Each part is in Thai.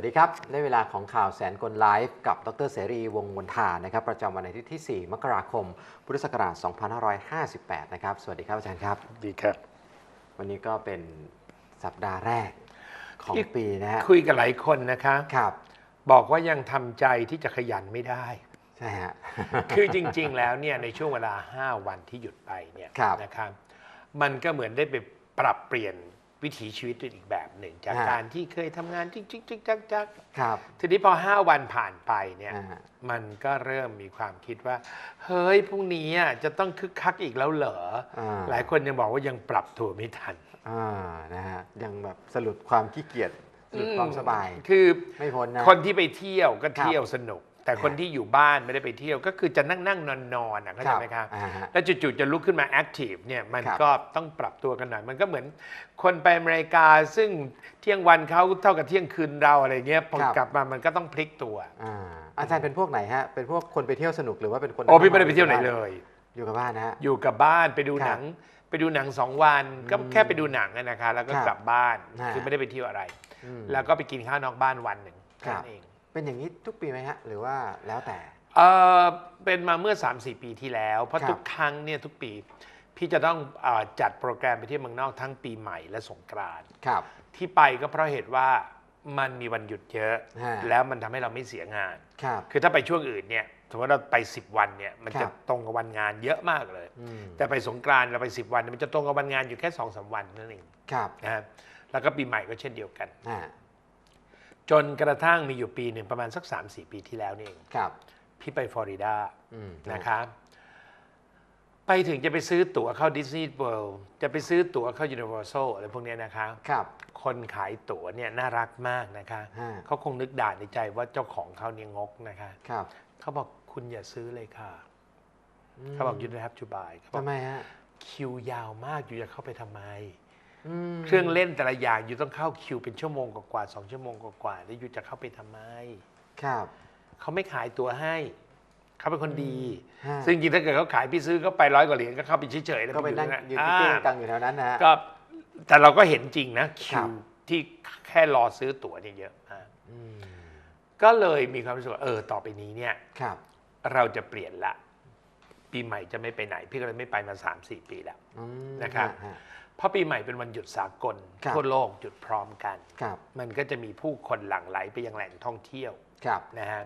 วัสดีครับ ได้เวลาของข่าวแสนกลไลฟ์กับ ดรเสรีวงศ์มนทานะครับ ประจำวันอาทิตย์ที่ 4 มกราคม พุทธศักราช 2558 นะครับ สวัสดีครับอาจารย์ครับ ดีครับ วันนี้ก็เป็นสัปดาห์แรกของที่ปีนะฮะคุยกับหลายคนนะคะครับ บอกว่ายังทำใจที่จะขยันไม่ได้ใช่ฮะคือจริง ๆ แล้วเนี่ยในช่วงเวลา 5 วันที่หยุดไปเนี่ยครับนะครับ มันก็เหมือนได้ไปปรับเปลี่ยน วิถีชีวิตเป็นอีกแบบหนึ่ง จากฮะ การที่เคยทำงานจิ๊กจิ๊กจิ๊กจักจักครับ ทีนี้พอ 5 วันผ่านไปเนี่ยอ่าฮะ มันก็เริ่มมีความคิดว่า เฮ้ยพรุ่งนี้อะจะต้องคึกคักอีกแล้วเหรออ่าหลายคนยังบอกว่ายังปรับตัวไม่ทัน อ่านะฮะยังแบบสรุปความขี้เกียจสรุปความสบาย คือไม่พ้นนะ คนที่ไปเที่ยวก็ครับเที่ยวสนุก แต่คนที่อยู่บ้านไม่ได้ไปเที่ยวก็คือจะนั่งนั่งนอนนอนๆอะเข้าใจไหมครับอ่าฮะ แล้วจู่ๆจะลุกขึ้นมาแอคทีฟเนี่ยมันครับ ก็ต้องปรับตัวกันหน่อย มันก็เหมือนคนไปอเมริกาซึ่งเที่ยงวันเขาเท่ากับเที่ยงคืนเราอะไรเงี้ยพอกลับมามันก็ต้องพลิกตัว อ่าอาจารย์เป็นพวกไหนฮะ เป็นพวกคนไปเที่ยวสนุกหรือว่าเป็นคนโอ้พี่ไม่ได้ไปเที่ยวไหนเลย อยู่กับบ้านนะฮะ อยู่กับบ้านไปดูครับหนัง ไปดูหนังสองวันก็อืมแค่ไปดูหนังอะนะคะแล้วก็ครับกลับบ้านฮะคือไม่ได้ไปเที่ยวอะไร อืมแล้วก็ไปกินข้าวนอกบ้านวันหนึ่งครัแค่บนั้นเอง เป็นอย่างนี้ทุกปีไหมฮะหรือว่าแล้วแต่ เออเป็นมาเมื่อ 3-4 ปีที่แล้ว เพราะครับ ทุกครั้งเนี่ยทุกปีพี่จะต้องเออจัดโปรแกรมไปที่เมืองนอกทั้งปีใหม่และสงกรานต์ครับ ที่ไปก็เพราะเหตุว่ามันมีวันหยุดเยอะ ฮะ แล้วมันทำให้เราไม่เสียงาน ครับ คือถ้าไปช่วงอื่นเนี่ยสมมติเราไป 10 วันเนี่ยมันครัจะบ ตรงกับวันงานเยอะมากเลย อืมแต่ไปสงกรานต์เราไป 10 วันเนี่ยมันจะตรงกับวันงานอยู่แค่2อสวันนั่นเองครับนะฮะแล้วก็ปีใหม่ก็เช่นเดียวกัน อ่า จนกระทั่งมีอยู่ปีหนึ่งประมาณสัก 3-4 ปีที่แล้วนี่เองครับ พี่ไปฟลอริดาอืมนะครับไปถึงจะไปซื้อตั๋วเข้าดิสนีย์เวิลด์จะไปซื้อตั๋วเข้ายูนิเวอร์แซลอะไรพวกเนี้ยนะคะ ครับ คนขายตั๋วเนี่ยน่ารักมากนะคะ ฮะ เขาคงนึกด่าในใจว่าเจ้าของเขาเนี่ยงกนะคะ ครับเขาบอกคุณอย่าซื้อเลยค่ะมเขาบอก you don't have to buy เขาบอกทำไมฮะ คิวยาวมากอยู่จะเข้าไปทำไมอืม เครื่องเล่นแต่ละอย่างอยู่ต้องเข้าคิวเป็นชั่วโมงกว่าๆสองชั่วโมงกว่าๆแล้วอยู่จะเข้าไปทำไม ครับเขาไม่ขายตั๋วให้เขาเป็นคนดีฮะซึ่งจริงๆถ้าเกิดเขาขายพี่ซื้อก็ไปร้อยกว่าเหรียญก็เข้าไปเฉยๆแล้วก็ไปนั่งอยืนอ่ากิ้งกังอยู่แถวนั้นนะฮะก็แต่เราก็เห็นจริงนะครัคิบวที่แค่รอซื้อตั๋วเนี่ยเยอะมากอืมก็เลยมีความรู้สึกว่าเออต่อไปนี้เนี่ยครับ เราจะเปลี่ยนละ ปีใหม่จะไม่ไปไหน พี่ก็เลยไม่ไปมา3-4ปีแล้วอืมนะครับฮะเพราะปีใหม่เป็นวันหยุดสากลครับทั่วโลกหยุดพร้อมกันครับมันก็จะมีผู้คนหลั่งไหลไปยังแหล่งท่องเที่ยวครับนะฮะ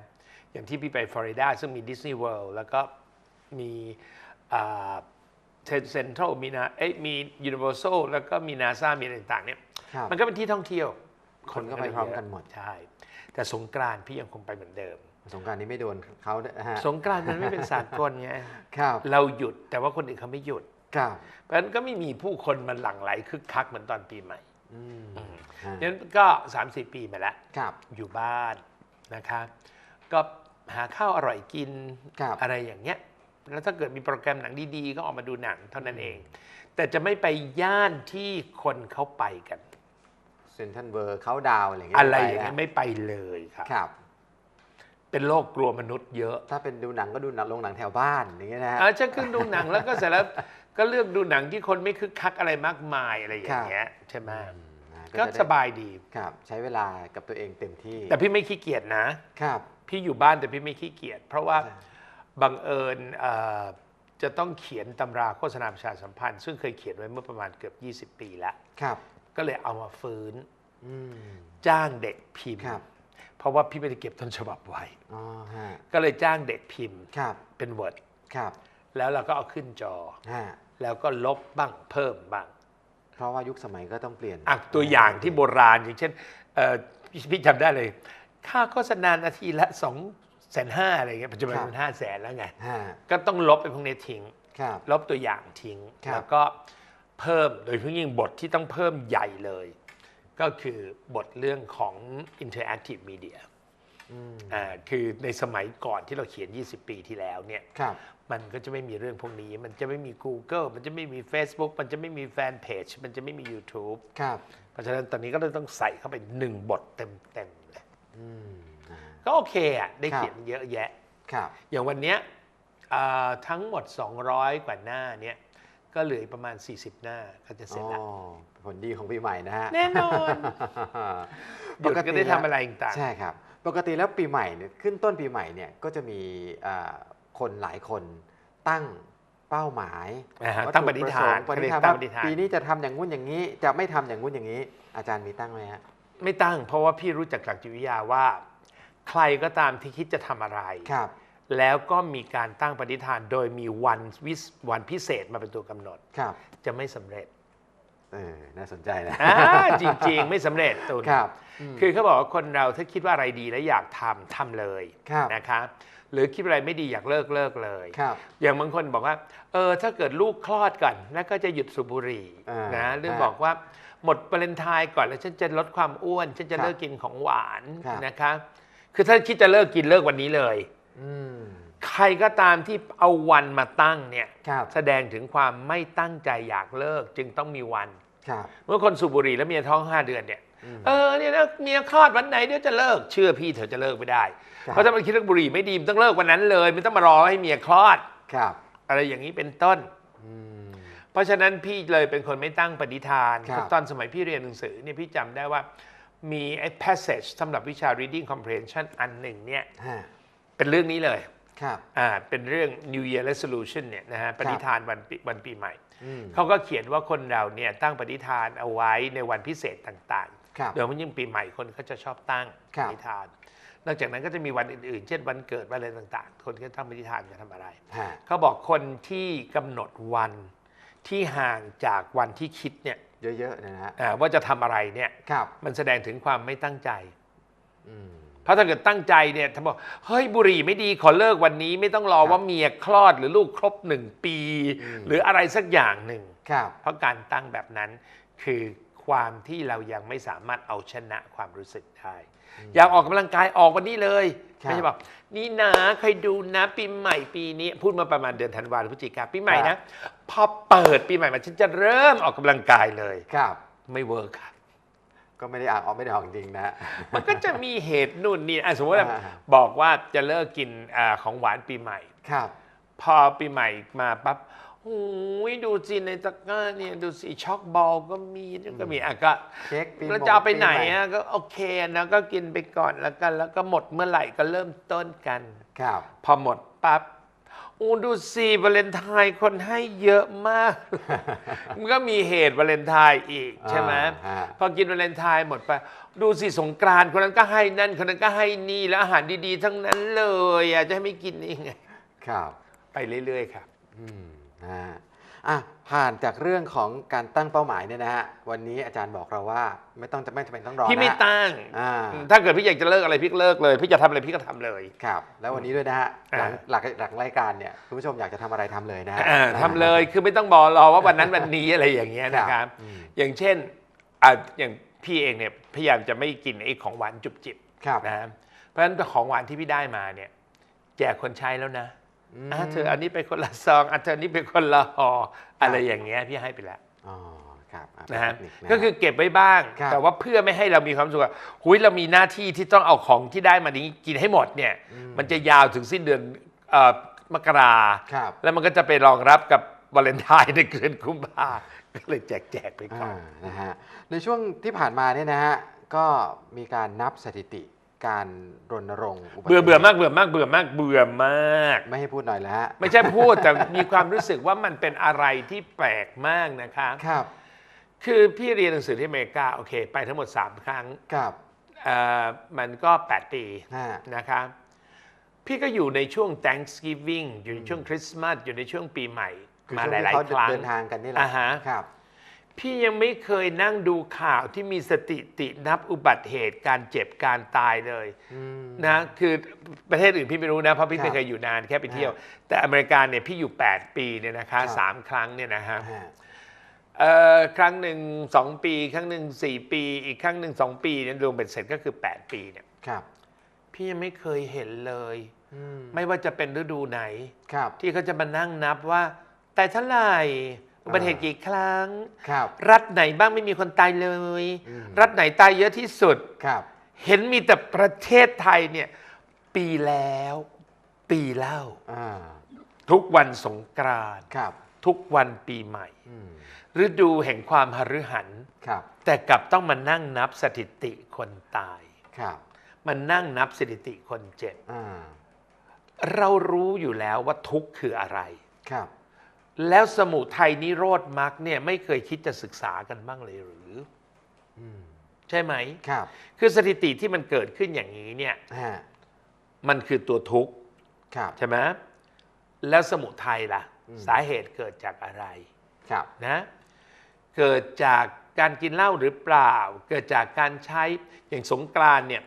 อย่างที่พี่ไปฟลอริดาซึ่งมีดิสนีย์เวิลด์แล้วก็มีเซ็นทรัลมีนะเอ้ยมียูนิเวอร์แซลแล้วก็มีนาซามีอะไรต่างๆเนี่ยครับมันก็เป็นที่ท่องเที่ยว คนก็ไปพร้อมกันหมดใช่แต่สงกรานต์พี่ยังคงไปเหมือนเดิม สงกรารนี้ไม่โดนเขานะฮะสงกรานต์มันไม่เป็นสากลไงครับเราหยุดแต่ว่าคนอื่นเขาไม่หยุด ครับเพราะฉะนั้นก็ไม่มีผู้คนมันหลั่งไหลคึกคักเหมือนตอนปีใหม่อืมฮะฉะนั้นก็3-4ปีมาแล้ว ครับ อยู่บ้านนะคะก็หาข้าวอร่อยกินครับ อะไรอย่างเงี้ย แล้วถ้าเกิดมีโปรแกรมหนังดีๆ ก็ออกมาดูหนังเท่านั้นเอง แต่จะไม่ไปย่านที่คนเขาไปกัน เซนทันเบอร์เขาดาวอะไรอย่างเงี้ยอะไรปอย่างแล้วเงี้ยไม่ไปเลยครับ ครับ เป็นโรคกลัวมนุษย์เยอะถ้าเป็นดูหนังก็ดูหนังโรงหนังแถวบ้านอย่างเงี้ยนะฮะ เออจะขึ้นดูหนังแล้วก็เสร็จแล้ว ก็เลือกดูหนังที่คนไม่คึกคักอะไรมากมายอะไรอย่างเงี้ยใช่ไหมอืมนะก็จะได้สบายดีครับ ใช้เวลากับตัวเองเต็มที่ แต่พี่ไม่ขี้เกียจนะครับ พี่อยู่บ้านแต่พี่ไม่ขี้เกียจเพราะว่าใช่บังเอิญเอ่อจะต้องเขียนตำราโฆษณาประชาสัมพันธ์ ซึ่งเคยเขียนไว้เมื่อประมาณเกือบ 20 ปีแล้วครับ ก็เลยเอามาฟื้นอืมจ้างเด็กพิมพ์ครับเพราะว่าพี่ไม่ได้เก็บต้นฉบับไว้อ๋อฮะก็เลยจ้างเด็กพิมพ์ครับเป็น Word ครับแล้วเราก็เอาขึ้นจอฮะ แล้วก็ลบบ้างเพิ่มบ้าง เพราะว่ายุคสมัยก็ต้องเปลี่ยนอะตัวอย่างที่โบราณอย่างเช่นเอ่อพี่พี่จำได้เลย ค่าโฆษณานาทีละ2องแสนห้าอะไรเงี้ยปัจจุบันมันห้าแสนแล้วไงฮะก็ต้องลบไปพวกนี้ทิ้งครับลบตัวอย่างทิ้งครับแล้วก็เพิ่มโดยเฉพาะยิ่งบทที่ต้องเพิ่มใหญ่เลย ก็คือบทเรื่องของ interactive media อืมอ่าคือในสมัยก่อนที่เราเขียน 20 ปีที่แล้วเนี่ยครับ มันก็จะไม่มีเรื่องพวกนี้ มันจะไม่มี Google มันจะไม่มี Facebook มันจะไม่มีแฟนเพจมันจะไม่มี YouTube ครับเพราะฉะนั้นตอนนี้ก็เลยต้องใส่เข้าไปหนึ่งบทเต็มๆเลยอืมนะฮะก็โอเคอะได้ครับเขียนเยอะแยะครับอย่างวันเนี้ยอ่าทั้งหมด 200 กว่าหน้าเนี่ยก็เหลืออีกประมาณ 40 หน้าก็จะเสร็จอ๋อแล้วผลดีของปีใหม่นะฮะแน่นอนหยุดก็ได้ทำอะไรต่างใช่ครับ ปกติแล้วปีใหม่เนี่ยขึ้นต้นปีใหม่เนี่ยก็จะมีอ่า คนหลายคนตั้งเป้าหมายอ่าฮะวัตถุตั้งปณิธานประสงค์ปณิธานตั้งว่าปณิธานปีนี้จะทำอย่างงู้นอย่างนี้ จะไม่ทำอย่างงู้นอย่างนี้ อาจารย์มีตั้งไหมฮะไม่ตั้ง เพราะว่าพี่รู้จักหลักจิตวิทยาว่า ใครก็ตามที่คิดจะทำอะไรครับ แล้วก็มีการตั้งปณิธาน โดยมีวันวิสวันพิเศษมาเป็นตัวกำหนดครับ จะไม่สำเร็จเออน่าสนใจนะอ่าจริง ๆ ไม่สำเร็จตุนครับมคือเขาบอกว่าคนเราถ้าคิดว่าอะไรดีแล้วอยากทำทำเลยครับนะคะ หรือคิดอะไรไม่ดีอยากเลิกเลิกเลยครับอย่างบางคนบอกว่าเออถ้าเกิดลูกคลอดก่อนแล้วก็จะหยุดสูบบุหรี่อ่านนะหรือฮะบอกว่าหมดวาเลนไทน์ก่อนแล้วฉันจะลดความอ้วนฉันจะครับเลิกกินของหวานครับนะคะคือถ้าคิดจะเลิกกินเลิกวันนี้เลยอืมใครก็ตามที่เอาวันมาตั้งเนี่ยครับแสดงถึงความไม่ตั้งใจอยากเลิกจึงต้องมีวันครับเมื่อคนสูบบุหรี่แล้วเมียท้องห้าเดือนเนี่ยอืม เออเนี่ยนะเมียคลอดวันไหนเดี๋ยวจะเลิก เชื่อพี่เธอจะเลิกไม่ได้ครับเพราะถ้ามันคิดเรื่องบุหรี่ไม่ดีมันต้องเลิกวันนั้นเลยไม่ต้องมารอให้เมียคลอดครับ อะไรอย่างนี้เป็นต้นอืมเพราะฉะนั้นพี่เลยเป็นคนไม่ตั้งปณิธานครับตอนสมัยพี่เรียนหนังสือเนี่ยพี่จำได้ว่ามีไอ้ passage สำหรับวิชา reading comprehension อันหนึ่งเนี่ยฮะเป็นเรื่องนี้เลยครับอ่าเป็นเรื่อง New Year Resolution เนี่ยนะฮะปณิธานวันปีวันปีใหม่อืมเขาก็เขียนว่าคนเราเนี่ยตั้งปณิธานเอาไว้ในวันพิเศษต่างครับๆ โดยเฉพาะยิ่งปีใหม่คนเขาจะชอบตั้งครัปบณิธาน นอกจากนั้นก็จะมีวันอื่นๆ เช่นวันเกิดวันอะไรต่าง ๆ คนก็ตั้งปณิธานจะทำอะไรฮะเขาบอกคนที่กำหนดวันที่ห่างจากวันที่คิดเนี่ยเยอะๆนะฮะอ่าว่าจะทำอะไรเนี่ยครับมันแสดงถึงความไม่ตั้งใจอืมเพราะถ้าเกิดตั้งใจเนี่ยถ้าบอกเฮ้ยบุหรี่ไม่ดีขอเลิกวันนี้ไม่ต้องรอครับว่าเมียคลอดหรือลูกครบหนึ่งปีอืมหรืออะไรสักอย่างหนึ่งครับเพราะการตั้งแบบนั้นคือ ความที่เรายังไม่สามารถเอาชนะความรู้สึกได้ อยากออกกำลังกายออกวันนี้เลยครับ ไม่ใช่บอกนี่นะใครดูนะปีใหม่ปีนี้ พูดมาประมาณเดือนธันวาหรือพฤศจิกาปีใหม่นะพอเปิดปีใหม่มาฉันจะเริ่มออกกำลังกายเลย ครับ ไม่เวิร์คครับ ก็ไม่ได้อ่านออกไม่ได้ออกจริงๆนะฮะมันก็จะมีเหตุนู่นนี่อะสมมติว่าอ่า บอกว่าจะเลิกกินอาของหวานปีใหม่ ครับ พอปีใหม่มาปั๊บ โอ้ยดูสิในตะกร้าเนี่ยดูสิช็อกบอลก็มีนี่ก็มีอะก็เค้กปีแล้วมงจะเอาไปไหนปีใม่อะก็โอเคนะก็กินไปก่อนแล้วกัน แล้วก็หมดเมื่อไหร่ก็เริ่มต้นกัน ครับ พอหมดปั๊บโอ้ดูสิวาเลนไทน์คนให้เยอะมาก มันก็มีเหตุวาเลนไทน์อีกใช่ไหมอ่าฮะ พอกินวาเลนไทน์หมดไป ดูสิสงกรานต์คนนั้นก็ให้นั่นคนนั้นก็ให้นี่แล้วอาหารดีๆ ทั้งนั้นเลยอะจะให้ไม่กินได้ยังไง ครับ ไปเรื่อยๆครับ อืมนะฮะ อะผ่านจากเรื่องของการตั้งเป้าหมายเนี่ยนะฮะวันนี้อาจารย์บอกเราว่าไม่ต้องจะไม่จำเป็นต้องรอพี่ไม่นะฮะตั้ง อ่าถ้าเกิดพี่อยากจะเลิกอะไรพี่ก็เลิกเลย พี่จะทำอะไรพี่ก็ทำเลย ครับ แล้ววันนี้ด้วยนะฮะหลังอ่าหลักหลังรายการเนี่ยคุณผู้ชมอยากจะทำอะไรทำเลยนะฮะ อ่าทำเลยคือไม่ต้องบอกรอว่าวันนั้นวันนี้อะไรอย่างเงี้ยนะครับ อืม อย่างเช่นอะอย่างพี่เองเนี่ยพยายามจะไม่กินไอ้ของหวานจุบจิบครับ นะเพราะฉะนั้นของหวานที่พี่ได้มาเนี่ย แจกคนใช้แล้วนะม อะเธออันนี้ไปคนละซองอะเธออันนี้ไปคนละห่ออะไรอย่างเงี้ยพี่ให้ไปแล้วอ๋อครับอ่นะฮะเทคนิก็คือเก็บไว้บ้างครับแต่ว่าเพื่อไม่ให้เรามีความสุขว่าหุยเรามีหน้าที่ที่ต้องเอาของที่ได้มานี้กินให้หมดเนี่ยอืมมันจะยาวถึงสิ้นเดือนเอ่อมกราครับแล้วมันก็จะไปรองรับกับวาเลนไทน์ในเดือนกุมภาก็เลยแจกแจกๆไปก่ออ่านนะฮะในช่วงที่ผ่านมาเนี่ยนะฮะก็มีการนับสถิติ การรณรงค์บัติเบื่อเบื่อมากเบื่อมากเบื่อมากเบื่อมาก ไม่ให้พูดหน่อยแล้วฮะไม่ใช่พูดแต่มีความรู้สึกว่ามันเป็นอะไรที่แปลกมากนะคะ ครับคือพี่เรียนหนังสือที่อเมริกาโอเค ไปทั้งหมด 3 ครั้งครับเอ่อมันก็ 8 ปีฮะนะคะพี่ก็อยู่ในช่วง Thanksgiving อยู่ในช่วงคริสต์มาสอยู่ในช่วงปีใหม่คือมาช่วงหที่ลายเขาๆครั้ง เดินทางกันนี่แหละอ่าฮะ ครับ พี่ยังไม่เคยนั่งดูข่าวที่มีสถิตินับอุบัติเหตุการเจ็บการตายเลยอืมนะคือประเทศอื่นพี่ไม่รู้นะเพราะพี่ครับไม่เคยอยู่นานแค่ไปเที่ยว แต่อเมริกาเนี่ยพี่อยู่ 8 ปีเนี่ยนะคะครับสามครั้งเนี่ยนะฮะฮะเอ่อครั้งหนึ่งสองปี ครั้งหนึ่งสี่ปี อีกครั้งหนึ่งสองปีเนี่ยรวมเป็นเสร็จก็คือ 8 ปีเนี่ยครับ พี่ยังไม่เคยเห็นเลยอืมไม่ว่าจะเป็นฤดูไหนครับที่เขาจะมานั่งนับว่า แต่เท่าไหร่ อุบัติเหตุกี่ครั้ง ครับรัฐไหนบ้างไม่มีคนตายเลย อืมรัฐไหนตายเยอะที่สุด ครับ เห็นมีแต่ประเทศไทยเนี่ย ปีแล้ว ปีเล่า อ่า ทุกวันสงกรานต์ครับ ทุกวันปีใหม่ อืม ฤดูแห่งความหฤหัน ครับ แต่กลับต้องมานั่งนับสถิติคนตาย ครับมันนั่งนับสถิติคนเจ็บ อ่าเรารู้อยู่แล้วว่าทุกข์คืออะไร ครับ แล้วสมุทัยนิโรธมรรคเนี่ยไม่เคยคิดจะศึกษากันบ้างเลยหรืออืมใช่ไหมครับ คือสถิติที่มันเกิดขึ้นอย่างนี้เนี่ยฮะมันคือตัวทุกข์ครับใช่ไหมแล้วสมุทัยล่ะอืมสาเหตุเกิดจากอะไรครับนะเกิดจากการกินเหล้าหรือเปล่า เกิดจากการใช้อย่างสงกรานต์เนี่ย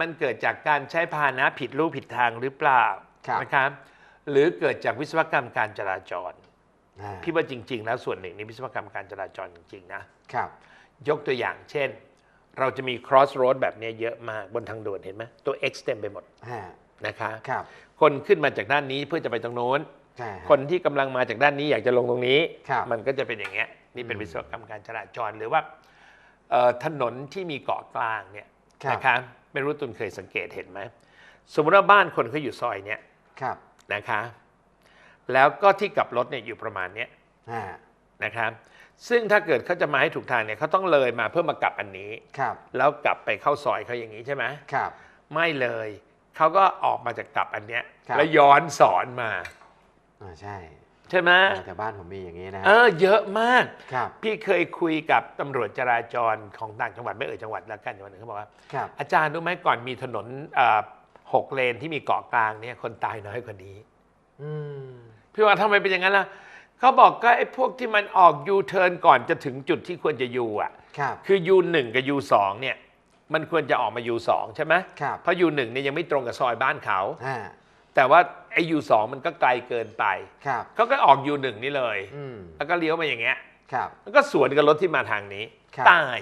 มันเกิดจากการใช้พาหนะผิดรูปผิดทางหรือเปล่าครับนะครับหรือเกิดจากวิศวกรรมการจราจรอ่า พี่ว่าจริงๆแล้วส่วนหนึ่งในวิศวกรรมการจราจรจริงๆนะครับ ยกตัวอย่างเช่น เราจะมี cross road แบบเนี้ยเยอะมากบนทางด่วนเห็นไหมตัว X เต็มไปหมดฮะนะคะครับ คนขึ้นมาจากด้านนี้เพื่อจะไปตรงโน้นใช่ฮะคนที่กำลังมาจากด้านนี้อยากจะลงตรงนี้ครับมันก็จะเป็นอย่างเงี้ยนี่เป็นอืมวิศวกรรมการจราจรหรือว่าเอ่อถนนที่มีเกาะกลางเนี่ยครับนะคะไม่รู้ตุนเคยสังเกตเห็นไหมสมมติว่าบ้านคนเขาอยู่ซอยเนี้ยครับนะคะ แล้วก็ที่กลับรถเนี่ยอยู่ประมาณเนี้ยฮะนะครับซึ่งถ้าเกิดเขาจะมาให้ถูกทางเนี่ยเขาต้องเลยมาเพื่อมากลับอันนี้ ครับ แล้วกลับไปเข้าซอยเขาอย่างนี้ใช่ไหมครับ ไม่เลยเขาก็ออกมาจากกลับอันเนี้ยครับ แล้วย้อนสอนมา อ่าใช่ใช่ไหมแต่บ้านผมมีอย่างนี้นะเออเยอะมาก ครับ พี่เคยคุยกับตำรวจจราจรของต่างจังหวัดไม่เอ่ยจังหวัดแล้วกันจังหวัดหนึ่งเขาบอกว่า ครับ อาจารย์รู้ไหมก่อนมีถนนเอ่อหกเลนที่มีเกาะกลางเนี่ยคนตายน้อยกว่านี้ อืม พี่ว่าทำไมเป็นอย่างนั้นล่ะเขาบอกก็ไอ้พวกที่มันออกยูเทิร์นก่อนจะถึงจุดที่ควรจะยูอะ ครับ คือยูหนึ่งกับยูสองเนี่ย มันควรจะออกมายูสองใช่ไหมครับ เพราะยูหนึ่งเนี่ยยังไม่ตรงกับซอยบ้านเขาฮะแต่ว่าไอ้ยูสองมันก็ไกลเกินไป ครับ เขาก็ออกยูหนึ่งนี่เลย อืม แล้วก็เลี้ยวมาอย่างเงี้ย ครับ แล้วก็สวนกับรถที่มาทางนี้ ครับ ตาย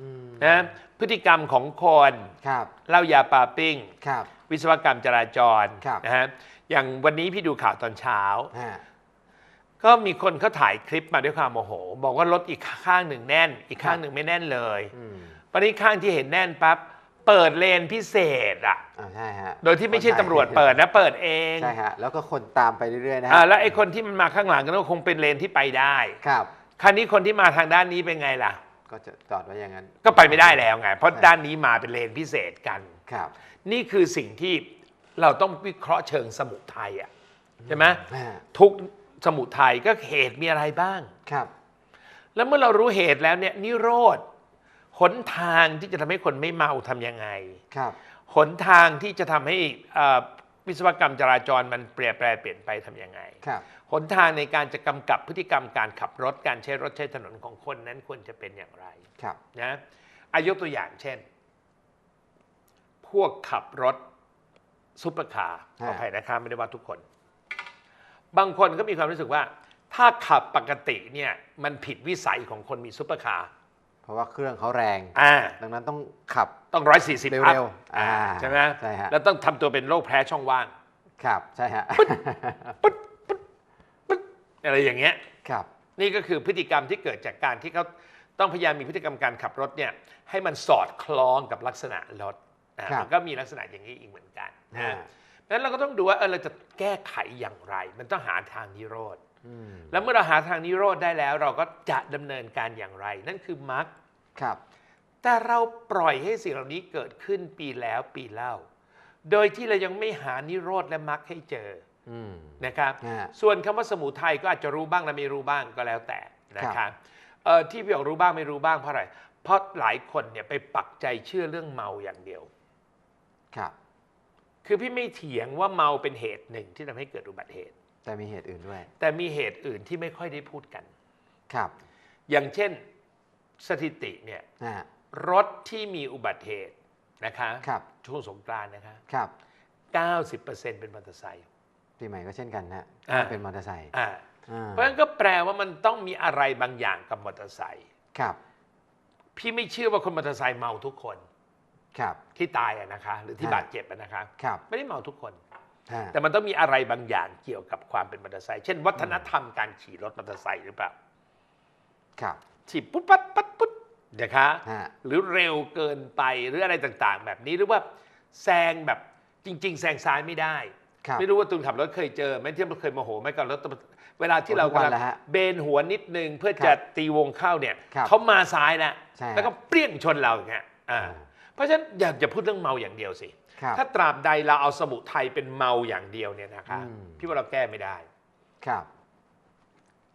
อืมนะพฤติกรรมของคนครับ เหล้ายาปาปิ้ง ครับ วิศวกรรมจราจรครับ นะฮะ อย่างวันนี้พี่ดูข่าวตอนเช้าฮะก็มีคนเขาถ่ายคลิปมาด้วยความโมโห บอกว่ารถอีกข้างหนึ่งแน่น อีกข้างหนึ่งไม่แน่นเลยอืมวันนี้ข้างที่เห็นแน่นปั๊บเปิดเลนพิเศษอะ อ่าใช่ฮะโดยที่ไม่ใช่ตำรวจเปิดนะเปิดเองใช่ฮะแล้วก็คนตามไปเรื่อยๆนะฮะอ่าแล้วไอ้คนที่มันมาข้างหลังก็คงเป็นเลนที่ไปได้ครับ คันนี้คนที่มาทางด้านนี้เป็นไงล่ะ ก็จะจอดไว้อย่างนั้นก็ไปไม่ได้แล้วไง เพราะด้านนี้มาเป็นเลนพิเศษกัน ครับ นี่คือสิ่งที่ เราต้องวิเคราะห์เชิงสมุทัยอะใช่ไหมฮะทุกสมุทัยก็เหตุมีอะไรบ้างครับ แล้วเมื่อเรารู้เหตุแล้วเนี่ยนิโรธหนทางที่จะทำให้คนไม่เมาทำยังไงครับหนทางที่จะทำให้เอ่อวิศวกรรมจราจรมันเปลี่ยนแปลเปลี่ยนไปทำยังไงครับหนทางในการจะกำกับพฤติกรรมการขับรถการใช้รถใช้ถนนของคนนั้นควรจะเป็นอย่างไรครับนะอายกตัวอย่างเช่น พวกขับรถ ซุปเปอร์คาร์ขออภัยนะครับไม่ได้ว่าทุกคน บางคนก็มีความรู้สึกว่า ถ้าขับปกติเนี่ยมันผิดวิสัยของคนมีซุปเปอร์คาร์เพราะว่าเครื่องเขาแรงอ่าดังนั้นต้องขับต้องร้อยสี่สิบเร็วๆอ่าใช่ไหมใช่ฮะแล้วต้องทำตัวเป็นโรคแพ้ช่องว่าง ครับใช่ฮะอะไรอย่างเงี้ยครับนี่ก็คือพฤติกรรมที่เกิดจากการที่เขาต้องพยายามมีพฤติกรรมการขับรถเนี่ยให้มันสอดคล้องกับลักษณะรถอะครับ มันก็มีลักษณะอย่างนี้อีกเหมือนกันนะอ่าเพราะฉะนั้นเราก็ต้องดูว่าเออเราจะแก้ไขอย่างไร มันต้องหาทางนิโรธอืมแล้วเมื่อเราหาทางนิโรธได้แล้ว เราก็จะดำเนินการอย่างไร นั่นคือมรรคครับ แต่เราปล่อยให้สิ่งเหล่านี้เกิดขึ้นปีแล้วปีเล่า โดยที่เรายังไม่หานิโรธและมรรคให้เจออืมนะครับฮะส่วนคำว่าสมุทัยก็อาจจะรู้บ้างและไม่รู้บ้างก็แล้วแต่นะคครัรับบเอ่อที่พี่บอกรู้บ้างไม่รู้บ้างเพราะอะไรเพราะหลายคนเนี่ยไปปักใจเชื่อเรื่องเมาอย่างเดียว ครับ คือพี่ไม่เถียงว่าเมาเป็นเหตุหนึ่งที่ทำให้เกิดอุบัติเหตุ แต่มีเหตุอื่นด้วย แต่มีเหตุอื่นที่ไม่ค่อยได้พูดกัน ครับ อย่างเช่นสถิติเนี่ยฮะรถที่มีอุบัติเหตุนะคะครับ ช่วงสงกรานต์นะคะ ครับ 90%เป็นมอเตอร์ไซค์ ปีใหม่ก็เช่นกันฮะอ่า เป็นมอเตอร์ไซค์อ่าอ่าเพราะฉะนั้นก็แปลว่ามันต้องมีอะไรบางอย่างกับมอเตอร์ไซค์ ครับ พี่ไม่เชื่อว่าคนมอเตอร์ไซค์เมาทุกคน ครับที่ตายอะนะคะ หรือที่ฮะบาดเจ็บอะนะคะ ครับไม่ได้เมาทุกคน ฮะแต่มันต้องมีอะไรบางอย่างเกี่ยวกับความเป็นมอเตอร์ไซค์เช่นวัฒนธรรมการขี่รถมอเตอร์ไซค์หรือเปล่าครับฉีบปุ๊บปั๊บปั๊บปุ๊บนะคะ ฮะหรือเร็วเกินไปหรืออะไรต่างๆ แบบนี้หรือว่าแซงแบบจริง ๆ แซงซ้ายไม่ได้ ครับ ไม่รู้ว่าตูนขับรถเคยเจอไหมที่มันเคยโมโหไหมกับรถเวลาที่เราทุกวันกำลังแหละฮะเบนหัวนิดนึงเพื่อครับจะตีวงเข้าเนี่ยครับเขามาซ้ายแล้วใช่ฮะแล้วก็เปรี้ยงชนเราอย่างเงี้ยอ่าอ่า เพราะฉะนั้นอย่าอย่าพูดเรื่องเมาอย่างเดียวสิ ครับ ถ้าตราบใดเราเอาสมุทัยเป็นเมาอย่างเดียวเนี่ยนะคะอืม พี่ว่าเราแก้ไม่ได้ ครับ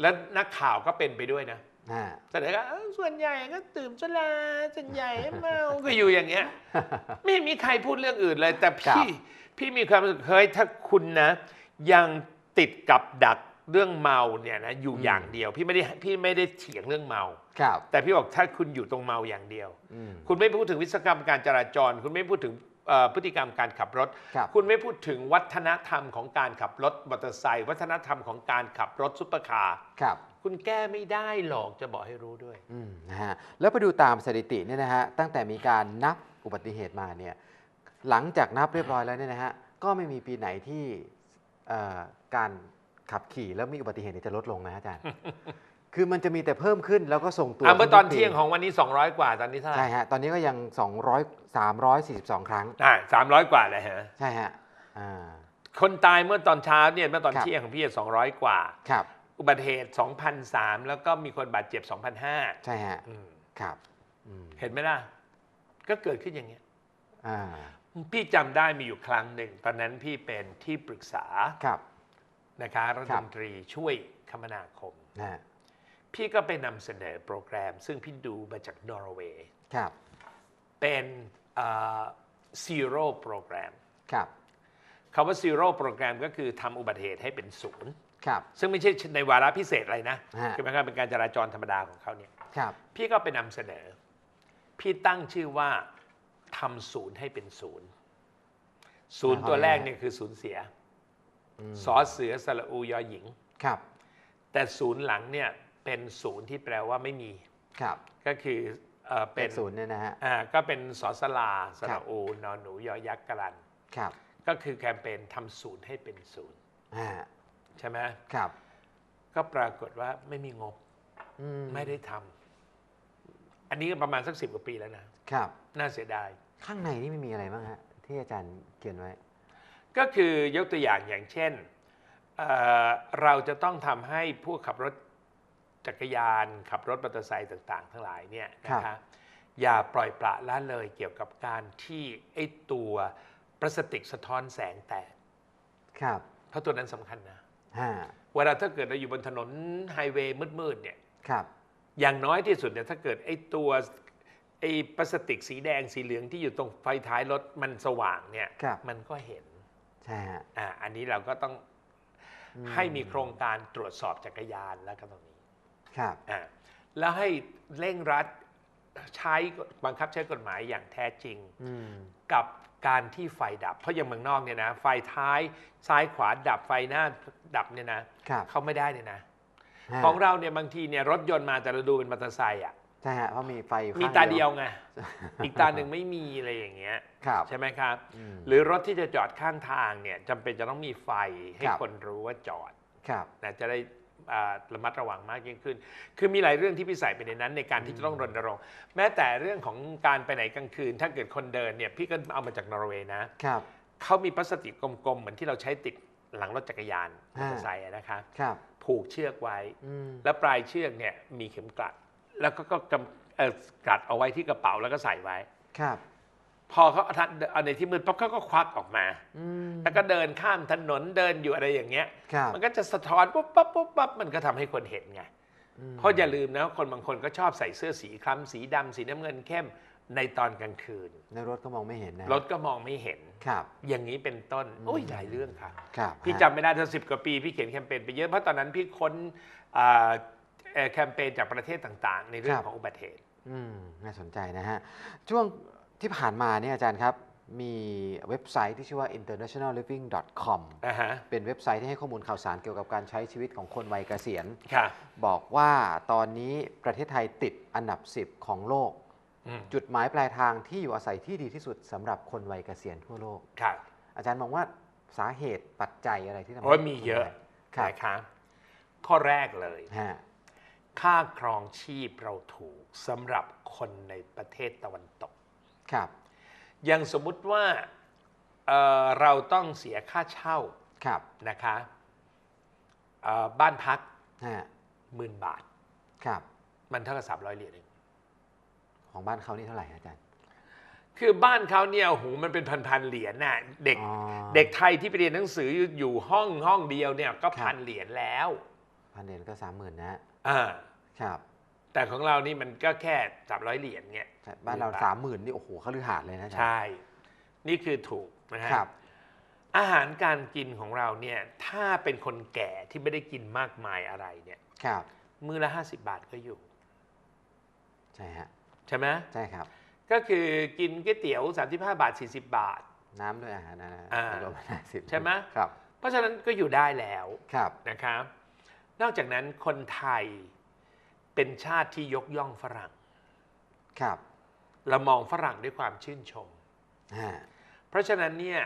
แล้วนักข่าวก็เป็นไปด้วยนะอ่าแสดงว่าเอ้าส่วนใหญ่ก็ตื่มสุราส่วนใหญ่เมา ก็อยู่อย่างเงี้ย ไม่มีใครพูดเรื่องอื่นเลย แต่ครัพี่บพี่มีความรู้สึกเฮ้ยถ้าคุณนะ ยังติดกับดัก เรื่องเมาเนี่ยนะอยู่อย่างเดียว พี่ไม่ได้พี่ไม่ได้เถียงเรื่องเมาครับ แต่พี่บอกถ้าคุณอยู่ตรงเมาอย่างเดียวอืมคุณไม่พูดถึงวิศวกรรมการจราจร คุณไม่พูดถึงเอ่อพฤติกรรมการขับรถครับคุณไม่พูดถึงวัฒนธรรมของการขับรถมอเตอร์ไซค์วัฒนธรรมของการขับรถซุปเปอร์คาร์ครับคุณแก้ไม่ได้หรอกจะบอกให้รู้ด้วยอืมนะฮะแล้วไปดูตามสถิติเนี่ยนะฮะตั้งแต่มีการนับอุบัติเหตุมาเนี่ยหลังจากนับเรียบร้อยแล้วเนี่ยนะฮะก็ไม่มีปีไหนที่เอ่อการ ขับขี่แล้วมีอุบัติเหตุเนี่ยจะลดลงนะฮะอาจารย์ คือมันจะมีแต่เพิ่มขึ้นแล้วก็ส่งตัวอะเมื่อตอนขึ้ทุกปีเที่ยงของวันนี้ 200 กว่าตอนนี้เท่าไหร่ใช่ฮะตอนนี้ก็ยัง 200 342 ครั้งอ่าสามร้อยกว่าเลยฮะใช่ฮะอ่าคนตายเมื่อตอนเช้าเนี่ยเมื่อตอนครับเที่ยงของพี่สองร้อยกว่าครับอุบัติเหตุ2,003 แล้วก็มีคนบาดเจ็บ2,005ใช่ฮะอืมครับอืมเห็นไหมล่ะ ก็เกิดขึ้นอย่างเงี้ยอ่าพี่จำได้มีอยู่ครั้งหนึ่ง ตอนนั้นพี่เป็นที่ปรึกษาครับ นะคะรัฐมนตรีช่วยคมนาคมนะฮะพี่ก็ไปนำเสนอโปรแกรม ซึ่งพี่ดูมาจากนอร์เวย์ครับเป็นซีโร่โปรแกรมครับคำว่าซีโร่โปรแกรมก็คือทำอุบัติเหตุให้เป็นศูนย์ครับซึ่งไม่ใช่ในวาระพิเศษอะไรนะฮะคือมันก็เป็นการจราจรธรรมดาของเขาเนี่ยครับพี่ก็ไปนำเสนอ พี่ตั้งชื่อว่าทำศูนย์ให้เป็นศูนย์ ศูนย์ตัวแรกเนี่ยคือศูนย์เสียอืม สอเสือสระอูยอหญิง ครับ แต่ศูนย์หลังเนี่ยเป็นศูนย์ที่แปลว่าไม่มี ครับ ก็คือเอ่อเป็เป็นนศูนย์เนี่ยนะฮะ อ่าก็เป็นสอสลาสครัระบ อูนอนหนูยอยักษ์กะลัน ครับก็คือแคมเปญทำศูนย์ให้เป็นศูนย์อ่าใช่ไหมครับก็ปรากฏว่าไม่มีงบอืมไม่ได้ทำอันนี้ก็ประมาณสักสิบกว่าปีแล้วนะ ครับ น่าเสียดาย ข้างในนี่ไม่มีอะไรบ้างฮะที่อาจารย์เขียนไว้ ก็คือยกตัวอย่างอย่างเช่นเอ่อเราจะต้องทำให้ผู้ขับรถจักรยาน ขับรถมอเตอร์ไซค์ต่าง ๆ ทั้งหลายเนี่ยนะครัคะบอย่าปล่อยปละละเลยเกี่ยวกับการที่ไอ้ตัวพลาสติกสะท้อนแสงแตกครับเพราะตัวนั้นสำคัญนะฮะเวลาถ้าเกิดเราอยู่บนถนนไฮเวย์มืดๆเนี่ยครับ อย่างน้อยที่สุดเนี่ยถ้าเกิดไอ้ตัวไอ้พลาสติกสีแดงสีเหลืองที่อยู่ตรงไฟท้ายรถมันสว่างเนี่ยครับมันก็เห็น ใช่ฮะอ่าอันนี้เราก็ต้องอืมให้มีโครงการตรวจสอบจักรยานแล้วก็ตรงนี้ครับอ่าแล้วให้เร่งรัดใช้บังคับใช้กฎหมายอย่างแท้จริงอืมกับการที่ไฟดับ เพราะอย่างเมืองนอกเนี่ยนะ ไฟท้ายซ้ายขวาดับไฟหน้าดับเนี่ยนะครับเขาไม่ได้เลยนะฮะของเราเนี่ยบางทีเนี่ยรถยนต์มาแต่เราดูเป็นมอเตอร์ไซค์อะ ใช่ฮะเพราะมีไฟอยู่มีข้งตาเดียวไง อีกตาหนึ่งไม่มีอะไรอย่างเงี้ย ครับ ใช่ไหมครับ อืม หรือรถที่จะจอดข้างทางเนี่ยจำเป็นจะต้องมีไฟให้ครับ คนรู้ว่าจอดครับ นะจะได้อ่าระมัดระวังมากยิ่งขึ้น คือมีหลายเรื่องที่พี่ใส่ไปในนั้น ในการที่จะต้องรณรงค์แม้แต่เรื่องของการไปไหนกลางคืน ถ้าเกิดคนเดินเนี่ยพี่ก็เอามาจากนอร์เวย์นะ ครับ เขามีพลาสติกกลมๆ เหมือนที่เราใช้ติดหลังรถจักรยานมอเตอร์ไซค์อะนะคะ ครับ ผูกเชือกไว้ อืม แล้วปลายเชือกเนี่ยมีเข็มกลัด แล้วก็ก็กำเอ่อกลัดเอาไว้ที่กระเป๋าแล้วก็ใส่ไว้ ครับ พอเขาเอาทัดเอาในที่มืดปั๊บเขาก็ควักออกมา อืมแล้วก็เดินข้ามถนนเดินอยู่อะไรอย่างเงี้ย ครับมันก็จะสะท้อนปุ๊บปั๊บปุ๊บปั๊บมันก็ทำให้คนเห็นไงอืมเพราะอย่าลืมนะคนบางคนก็ชอบใส่เสื้อสีคล้ำสีดำสีน้ำเงินเข้มในตอนกลางคืน ในรถก็มองไม่เห็นนะรถก็มองไม่เห็น ครับ อย่างนี้เป็นต้นโอ้ยหลายเรื่องค่ะ ครับพี่ฮะ จำไม่ได้ถ้าสิบกว่าปี พี่เขียนแคมเปญไปเยอะเพราะตอนนั้นพี่ค้นอ่าเอ่อ แคมเปญจากประเทศต่างๆ ในเรื่องของอุบัติเหตุอืมน่าสนใจนะฮะ ช่วงที่ผ่านมาเนี่ยอาจารย์ครับ มีเว็บไซต์ที่ชื่อว่า internationalliving.com อ่าฮะเป็นเว็บไซต์ที่ให้ข้อมูลข่าวสารเกี่ยวกับการใช้ชีวิตของคนวัยเกษียณค่ะบอกว่าตอนนี้ประเทศไทยติดอันดับ 10 ของโลกอืมจุดหมายปลายทางที่อยู่อาศัยที่ดีที่สุดสำหรับคนวัยเกษียณทั่วโลกค่ะอาจารย์มองว่าสาเหตุปัจจัยอะไรที่ทำให้โอ้ยมีเยอะครับนะคะข้อแรกเลยฮะ ค่าครองชีพเราถูกสำหรับคนในประเทศตะวันตก ครับ อย่างสมมุติว่าเอ่อเราต้องเสียค่าเช่าครับนะคะเอ่อบ้านพักฮะหมื่นบาท ครับ มันเท่ากับสามร้อยเหรียญเองของบ้านเขานี่เท่าไหร่อาจารย์ คือบ้านเขาเนี่ยโอ้โหมันเป็นพันๆเหรียญน่ะเด็กอ๋อเด็กไทยที่ไปเรียนหนังสืออยู่ห้องห้องเดียวเนี่ยก็ครับ พันเหรียญแล้ว พันเหรียญก็สามหมื่นนะอ่าครับ แต่ของเรานี่มันก็แค่สามร้อยเหรียญเนี่ยใช่บ้านเราหมื่นบาทสามหมื่นนี่โอ้โหเขาลือหาดเลยนะอาจารย์ใช่ นี่คือถูกนะฮะครับอาหารการกินของเราเนี่ยถ้าเป็นคนแก่ที่ไม่ได้กินมากมายอะไรเนี่ยครับ มื้อละ50บาทก็อยู่ ใช่ฮะใช่ไหมใช่ครับ ก็คือกินก๋วยเตี๋ยว35บาท40บาท น้ำด้วยอาหารนะนะอ่ารวมห้าสิบใช่ไหมครับ เพราะฉะนั้นก็อยู่ได้แล้วครับนะครับ นอกจากนั้นคนไทยเป็นชาติที่ยกย่องฝรั่ง ครับ เรามองฝรั่งด้วยความชื่นชมฮะเพราะฉะนั้นเนี่ย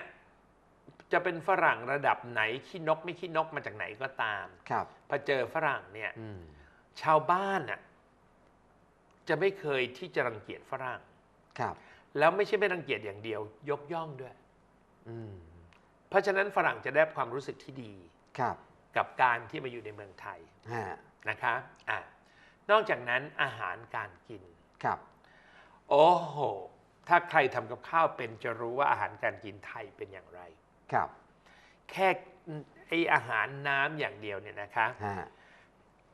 จะเป็นฝรั่งระดับไหนขี้นกไม่ขี้นกมาจากไหนก็ตาม ครับ พอเจอฝรั่งเนี่ยอืมชาวบ้านน่ะจะไม่เคยที่จะรังเกียจฝรั่ง ครับ แล้วไม่ใช่ไม่รังเกียจอย่างเดียว ยกย่องด้วยอืมเพราะฉะนั้นฝรั่งจะได้ความรู้สึกที่ดี ครับ กับการที่มาอยู่ในเมืองไทยฮะนะคะอะนอกจากนั้นอาหารการกิน ครับ โอ้โห ถ้าใครทำกับข้าวเป็นจะรู้ว่าอาหารการกินไทยเป็นอย่างไร ครับ แค่ไออาหารน้ำอย่างเดียวเนี่ยนะคะ ฮะ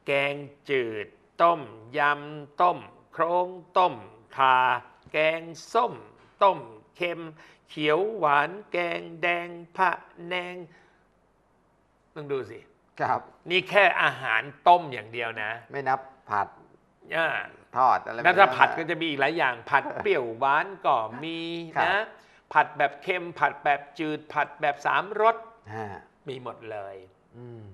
แกงจืด ต้ม ยำ ต้ม โครงต้มข่าแกงส้ม ต้มเค็ม เขียวหวาน แกงแดงผะแนง ต้องดูสิ ครับ นี่แค่อาหารต้มอย่างเดียวนะไม่นับผัดอ่าทอดอะไรแล้วถ้าแบบนั้นผัดนะก็จะมีอีกหลายอย่าง ผัดเปรี้ยวหวานก็มีครับ นะ ผัดแบบเค็ม ผัดแบบจืด ผัดแบบสามรสฮะมีหมดเลย อืม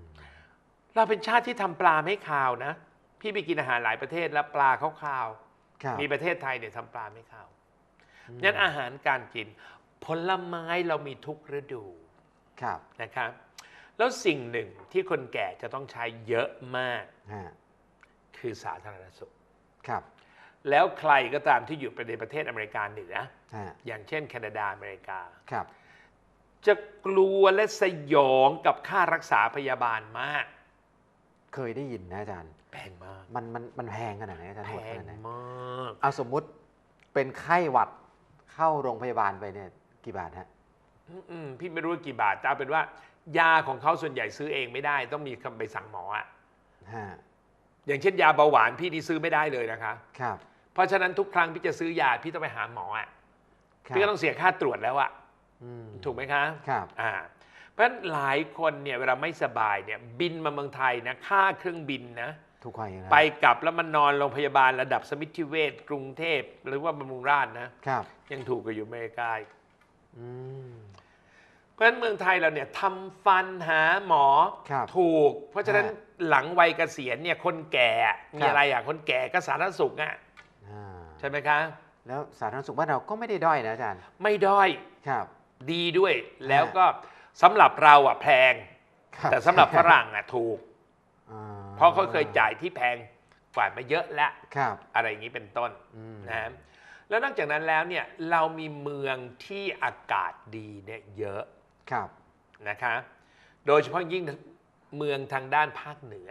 เราเป็นชาติที่ทำปลาไม่คาวนะ พี่ไปกินอาหารหลายประเทศแล้วปลาเขาคาว ครับมีประเทศไทยเนี่ยทำปลาไม่คาวอืมนั้นอาหารการกิน ผลไม้เรามีทุกฤดูครับ นะครับ แล้วสิ่งหนึ่งที่คนแก่จะต้องใช้เยอะมาก ฮะคือสาธารณสุข ครับแล้วใครก็ตามที่อยู่ในประเทศอเมริกาเหนือ ฮะอย่างเช่นแคนาดาอเมริกา ครับจะกลัวและสยองกับค่ารักษาพยาบาลมากเคยได้ยินนะอาจารย์ แพงมากมันมันมันแพงขนาดไหนอาจารย์แพโหดขงนาดไหนมาก เอาสมมุติเป็นไข้หวัดเข้าโรงพยาบาลไปเนี่ยกี่บาทฮะ อืมพี่ไม่รู้ว่ากี่บาทแต่เอาเป็นว่า ยาของเขาส่วนใหญ่ซื้อเองไม่ได้ ต้องมีคำไปสั่งหมออะฮะอย่างเช่นยาเบาหวานพี่นี่ซื้อไม่ได้เลยนะคะ ครับ เพราะฉะนั้นทุกครั้งพี่จะซื้อยาพี่ต้องไปหาหมออะครับ พี่ก็ต้องเสียค่าตรวจแล้วอะอืมถูกไหมคะ ครับ อ่าเพราะฉะนั้นหลายคนเนี่ยเวลาไม่สบายเนี่ยบินมาเมืองไทยนะค่าเครื่องบินนะถูกกว่าอย่างนั้นไปกลับแล้วมันนอนโรงพยาบาลระดับสมิติเวชกรุงเทพหรือว่าบำรุงราษฎร์นะ ครับ ยังถูกกว่าอยู่อเมริกาอีกอืม เพราะฉะนั้นเมืองไทยเราเนี่ยทำฟันหาหมอครับถูก เพราะฉะนั้นฮะหลังวัยเกษียณเนี่ยคนแก่มีครับ อะไรอะคนแก่ก็สาธารณสุขอะอ่าใช่ไหมคะ แล้วสาธารณสุขบ้านเราก็ไม่ได้ด้อยนะอาจารย์ไม่ด้อยครับ ดีด้วยแล้วก็สำหรับเราอะแพง ครับแต่สำหรับฝรั่งอะถูก อ่เพราะเขาเคยจ่ายที่แพงกว่ามาเยอะแล้วครับอะไรอย่างนี้เป็นต้นอืมนะแล้วนอกจากนั้นแล้วเนี่ยเรามีเมืองที่อากาศดีเนี่ยเยอะ ครับนะคะโดยเฉพาะยิ่งเมืองทางด้านภาคเหนือ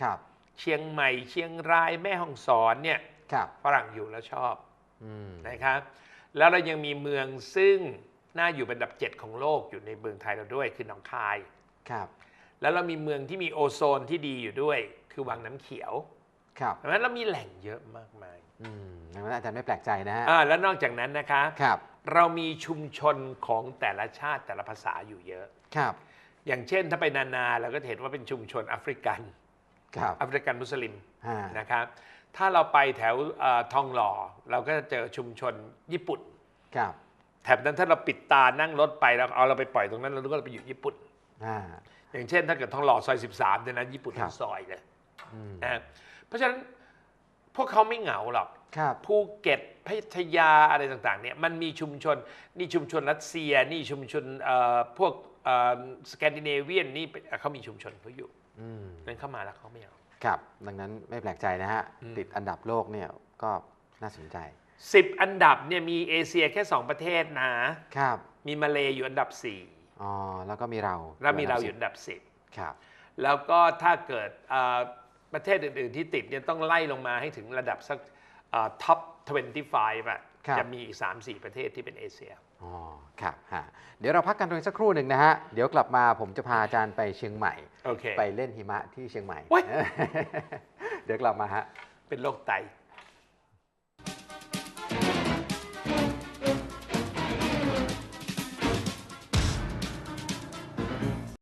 ครับ เชียงใหม่เชียงรายแม่ฮ่องสอนเนี่ยครับฝรั่งอยู่แล้วชอบอืมนะครับ แล้วเรายังมีเมืองซึ่งน่าอยู่เป็นอันดับเจ็ดของโลกอยู่ในเมืองไทยเราด้วยคือหนองคาย ครับแล้วเรามีเมืองที่มีโอโซนที่ดีอยู่ด้วย คือวังน้ำเขียวครับดังนั้นเรามีแหล่งเยอะมากมายอืมดังนั้นอาจารย์ไม่แปลกใจนะฮะอ่าแล้วนอกจากนั้นนะคะ ครับ เรามีชุมชนของแต่ละชาติแต่ละภาษาอยู่เยอะ ครับ อย่างเช่นถ้าไปนานาเราก็จะเห็นว่าเป็นชุมชนแอฟริกันครับแอฟริกันมุสลิมฮะนะครับ ถ้าเราไปแถวเอ่อทองหล่อ เราก็จะเจอชุมชนญี่ปุ่น ครับแถบนั้นถ้าเราปิดตานั่งรถไปแล้วเอาเราไปปล่อยตรงนั้นเราก็ไปอยู่ญี่ปุ่น อ่า อย่างเช่นถ้าเกิดทองหล่อซอย 13เนี่ยนะญี่ปุ่นครัทั้บ งซอยเลย อืมนะเพราะฉะนั้น พวกเขาไม่เหงาหรอกครับภูเก็ตพัทยาอะไรต่างๆเนี่ยมันมีชุมชนนี่ชุมชนรัสเซียนี่ชุมชนเอ่อพวกเอ่อสแกนดิเนเวียนนี่เป็นเขามีชุมชนเขาอยู่อืมนั้นเข้ามาแล้วเขาไม่เอาครับ ดังนั้นไม่แปลกใจนะฮะอืมติดอันดับโลกเนี่ยก็น่าสนใจสิบอันดับเนี่ยมีเอเชียแค่ 2 ประเทศนะครับ มีมาเลอยู่อันดับอ๋อแล้วก็มีเรา4แล้วมีเราอยู่อันดับครับ10แล้วก็ถ้าเกิดอ่า ประเทศอื่น ๆ ที่ติดเนี่ยต้องไล่ลงมาให้ถึงระดับสักท็อป 25อะครับ จะมีอีก 3-4 ประเทศที่เป็นเอเชีย อ๋อครับฮะเดี๋ยวเราพักกันตรงนี้สักครู่หนึ่งนะฮะ เดี๋ยวกลับมาผมจะพาอาจารย์ไปเชียงใหม่ โอเค ไปเล่นหิมะที่เชียงใหม่ โอ๊ย เดี๋ยวกลับมาฮะ เป็นโรคไต